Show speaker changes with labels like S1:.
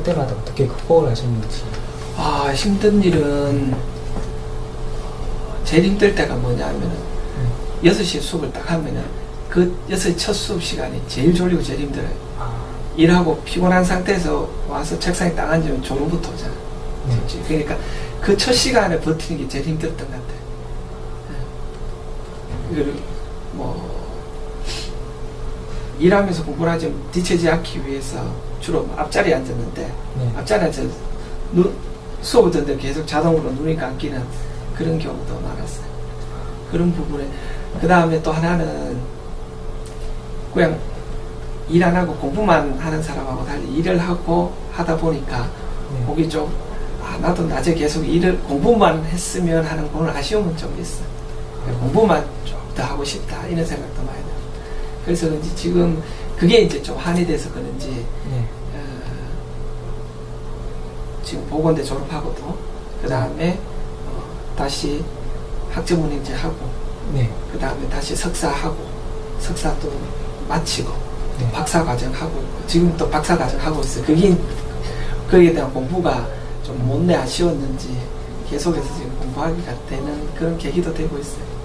S1: 그때마다 어떻게 극복을 하셨는지.
S2: 아 힘든 일은 제일 힘들 때가 뭐냐면은
S1: 네.
S2: 6시에 수업을 딱 하면은 그 6시 첫 수업 시간이 제일 졸리고 제일 힘들어요.
S1: 아,
S2: 일하고 피곤한 상태에서 와서 책상에 딱 앉으면 졸음부터 오잖아.
S1: 네.
S2: 그러니까 그 첫 시간에 버티는 게 제일 힘들었던 것 같아요. 예. 그리고 뭐 일하면서 공부를 하지 뒤처지 않기 위해서 주로 앞자리에 앉았는데
S1: 네.
S2: 앞자리에 앉아 눈, 수업을 듣는데 계속 자동으로 눈이 감기는 그런 경우도 많았어요. 그런 부분에 그 다음에 또 하나는 그냥 일 안 하고 공부만 하는 사람하고 달리 일을 하고 하다 보니까
S1: 네.
S2: 거기 좀, 아, 나도 낮에 계속 일을, 공부만 했으면 하는 그런 아쉬움은 좀 있어. 공부만 좀 더 하고 싶다. 이런 생각도 많이 들어요. 그래서 그런지 지금 그게 이제 좀 한이 돼서 그런지,
S1: 네.
S2: 어, 지금 보건대 졸업하고도, 그 다음에, 어, 다시 학점운영제 하고,
S1: 네.
S2: 그 다음에 다시 석사하고, 석사도 마치고,
S1: 네.
S2: 박사 과정 하고 지금 또 박사 과정 하고 있어요. 그게 거기에 대한 공부가 좀 못내 아쉬웠는지 계속해서 지금 공부하기가 되는 그런 계기도 되고 있어요.